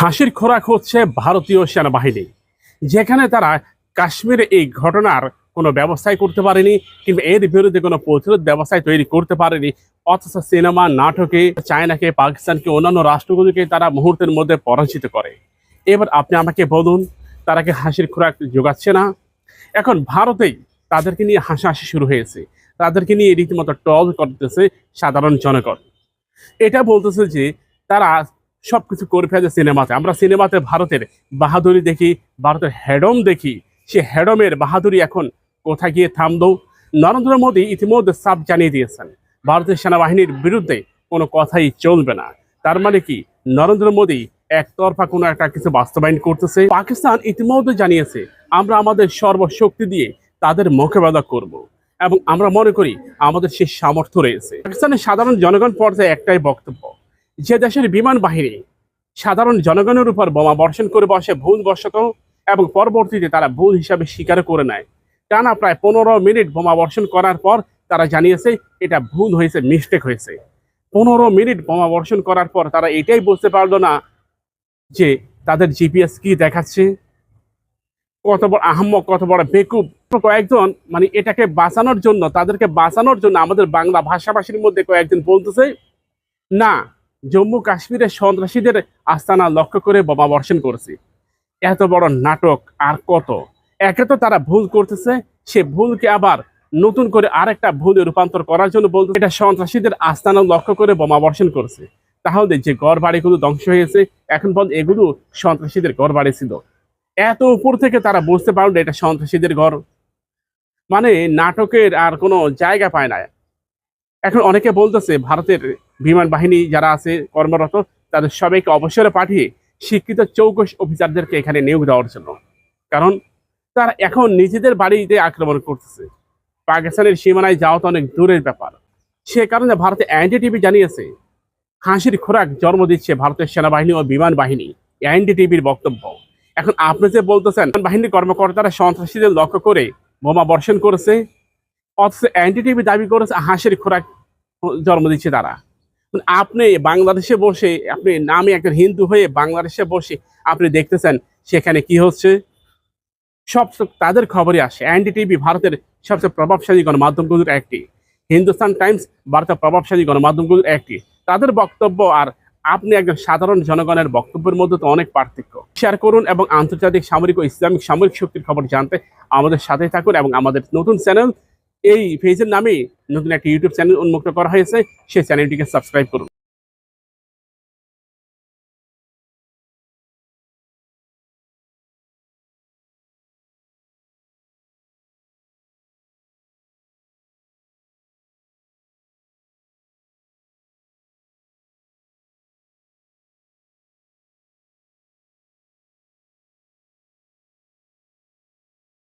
হাসির খোরাক হচ্ছে ভারতীয় সেনাবাহিনী, যেখানে তারা কাশ্মীরে এই ঘটনার কোনো ব্যবস্থাই করতে পারেনি, কিংবা এর বিরুদ্ধে কোনো প্রতিরোধ ব্যবস্থায় তৈরি করতে পারেনি। অথচ সিনেমা নাটকে চায়নাকে, পাকিস্তানকে, অন্যান্য রাষ্ট্রগুলিকে তারা মুহূর্তের মধ্যে পরাজিত করে। এবার আপনি আমাকে বলুন, তারা কি হাসির খোরাক যোগাচ্ছে না? এখন ভারতেই তাদেরকে নিয়ে হাসাহাসি শুরু হয়েছে। তাদেরকে নিয়ে রীতিমতো টল করতেছে সাধারণ জনগণ। এটা বলতেছে যে তারা সবকিছু করে ফেলে সিনেমাতে। আমরা সিনেমাতে ভারতের বাহাদুরি দেখি, ভারতের হেডম দেখি। সে হেডমের বাহাদুরি এখন কোথায় গিয়ে থামলো? নরেন্দ্র মোদী ইতিমধ্যে সাফ জানিয়ে দিয়েছেন, ভারতের সেনাবাহিনীর বিরুদ্ধে কোনো কথাই চলবে না। তার মানে কি? নরেন্দ্র মোদী একতরফা কোনো একটা কিছু বাস্তবায়ন করতেছে। পাকিস্তান ইতিমধ্যে জানিয়েছে, আমরা আমাদের সর্বশক্তি দিয়ে তাদের মোকাবেলা করব এবং আমরা মনে করি আমাদের সেই সামর্থ্য রয়েছে। পাকিস্তানের সাধারণ জনগণ পর্যায়ে একটাই বক্তব্য যে দেশের বিমান বাহিনী সাধারণ জনগণের উপর বোমা বর্ষণ করে বসে ভুল বশত এবং পরবর্তীতে তারা ভুল হিসাবে স্বীকার করে নেয়। টানা প্রায় পনেরো মিনিট বোমা বর্ষণ করার পর তারা জানিয়েছে, এটা ভুল হয়েছে মিস্টেক হয়েছে। পনেরো মিনিট বোমা বর্ষণ করার পর তারা এটাই বুঝতে পারল না যে তাদের জিপিএস কি দেখাচ্ছে। কত বড় আহম্মক, কত বড় বেকুব। কয়েকজন মানে এটাকে বাঁচানোর জন্য, তাদেরকে বাঁচানোর জন্য আমাদের বাংলা ভাষাভাষীর মধ্যে কয়েকজন বলতেছে, না জম্মু কাশ্মীরে সন্ত্রাসীদের আস্তানা লক্ষ্য করে বোমা বর্ষণ করছি। এত বড় নাটক আর কত? একে তো তারা ভুল করতেছে, সে ভুলকে আবার নতুন করে আরেকটা ভুলে রূপান্তর করার জন্য বলতে এটা সন্ত্রাসীদের আস্তানা লক্ষ্য করে বোমা বর্ষণ করছে। তাহলে যে ঘর বাড়িগুলো ধ্বংস হয়েছে, এখন বল এগুলো সন্ত্রাসীদের ঘর বাড়ি ছিল। এত উপর থেকে তারা বুঝতে পারল এটা সন্ত্রাসীদের ঘর। মানে নাটকের আর কোনো জায়গা পায় না এখন অনেকে বলতেছে, ভারতের বিমান বাহিনী যারা আছে, কর্মরত, তাদের সবাইকে অবসরে পাঠিয়ে শিক্ষিত চৌকস অফিসারদেরকে এখানে নিয়োগ দেওয়ার জন্য। কারণ তারা এখন নিজেদের বাড়িতে আক্রমণ করতেছে। পাকিস্তানের সীমানায় যাওয়া তো অনেক দূরের ব্যাপার। সে কারণে ভারতে এনডিটিভি জানিয়েছে হাসির খোরাক জন্ম দিচ্ছে ভারতের সেনাবাহিনী ও বিমান বাহিনী, এনডিটিভির বক্তব্য। এখন আপনি যে বলতেছেন বাহিনীর কর্মকর্তারা সন্ত্রাসীদের লক্ষ্য করে বোমা বর্ষণ করেছে, অথচ এনডিটিভি দাবি করেছে হাসির খোরাক জন্ম দিচ্ছে তারা। আপনি বাংলাদেশে বসে, আপনি নামে একজন হিন্দু হয়ে বাংলাদেশে বসে আপনি দেখতেছেন সেখানে কি হচ্ছে? সব তাদের খবরই আসে, এনডিটিভি ভারতের সবচেয়ে প্রভাবশালী গণমাধ্যমগুলোর একটি, হিন্দুস্তান টাইমস ভারতের প্রভাবশালী গণমাধ্যমগুলোর একটি। তাদের বক্তব্য আর আপনি একজন সাধারণ জনগণের বক্তব্যের মধ্যে তো অনেক পার্থক্য। শেয়ার করুন এবং আন্তর্জাতিক সামরিক ও ইসলামিক সামরিক শক্তির খবর জানতে আমাদের সাথে থাকুন এবং আমাদের নতুন চ্যানেল এই ফেজের নামে নতুন একটা ইউটিউব চ্যানেল উন্মুক্ত করা হয়েছে সেই চ্যানেলটিকে সাবস্ক্রাইব করুন।